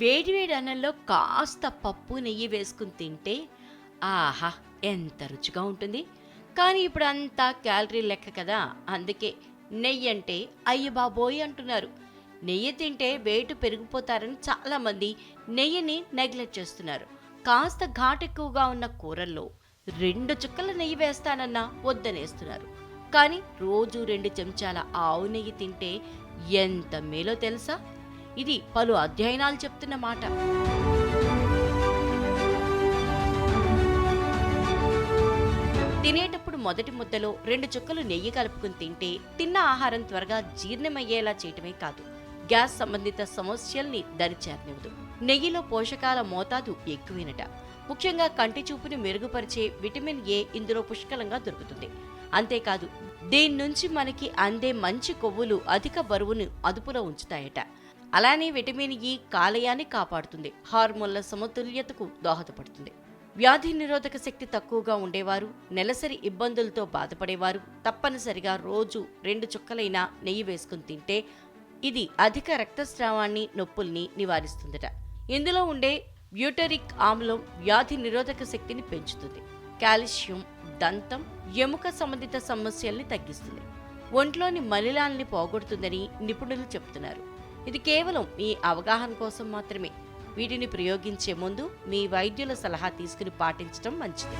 వేడివేడి అన్నంలో కాస్త పప్పు నెయ్యి వేసుకుని తింటే ఆహా ఎంత రుచిగా ఉంటుంది. కానీ ఇప్పుడు అంతా క్యాలరీ లెక్క కదా అందుకే నెయ్యి అంటే అయ్య బాబోయ్ అంటున్నారు. నెయ్యి తింటే వెయిట్ పెరిగిపోతారని చాలామంది నెయ్యిని నెగ్లెక్ట్ చేస్తున్నారు. కాస్త ఘాటు ఎక్కువగా ఉన్న కూరల్లో రెండు చుక్కల నెయ్యి వేస్తానన్నా వద్దనేస్తున్నారు. కానీ రోజు రెండు చెంచాల ఆవు నెయ్యి తింటే ఎంత మేలో తెలుసా? ఇది పలు అధ్యయనాలు చెప్తున్న మాట. తినేటప్పుడు మొదటి ముద్దలో రెండు చుక్కలు నెయ్యి కలుపుకుని తింటే తిన్న ఆహారం త్వరగా జీర్ణమయ్యేలా చేయటమే కాదు. గ్యాస్ సంబంధిత సమస్యల్ని దరిచేరనివ్వదు. నెయ్యిలో పోషకాల మోతాదు ఎక్కువేనట. ముఖ్యంగా కంటి చూపుని మెరుగుపరిచే విటమిన్ ఏ ఇందులో పుష్కలంగా దొరుకుతుంది. అంతేకాదు దీని నుంచి మనకి అందే మంచి కొవ్వులు అధిక బరువును అదుపులో ఉంచుతాయట. అలానే విటమిన్ ఈ కాలేయాన్ని కాపాడుతుంది. హార్మోన్ల సమతుల్యతకు దోహదపడుతుంది. వ్యాధి నిరోధక శక్తి తక్కువగా ఉండేవారు నెలసరి ఇబ్బందులతో బాధపడేవారు తప్పనిసరిగా రోజు రెండు చుక్కలైన నెయ్యి వేసుకుని తింటే ఇది అధిక రక్తస్రావాన్ని నొప్పుల్ని నివారిస్తుందట. ఇందులో ఉండే బ్యూటరిక్ ఆమ్లం వ్యాధి నిరోధక శక్తిని పెంచుతుంది. కాల్షియం దంతం ఎముక సంబంధిత సమస్యల్ని తగ్గిస్తుంది. ఒంట్లోని మలిలాల్ని పోగొడుతుందని నిపుణులు చెబుతున్నారు. ఇది కేవలం మీ అవగాహన కోసం మాత్రమే. వీటిని ప్రయోగించే ముందు మీ వైద్యుల సలహా తీసుకుని పాటించడం మంచిది.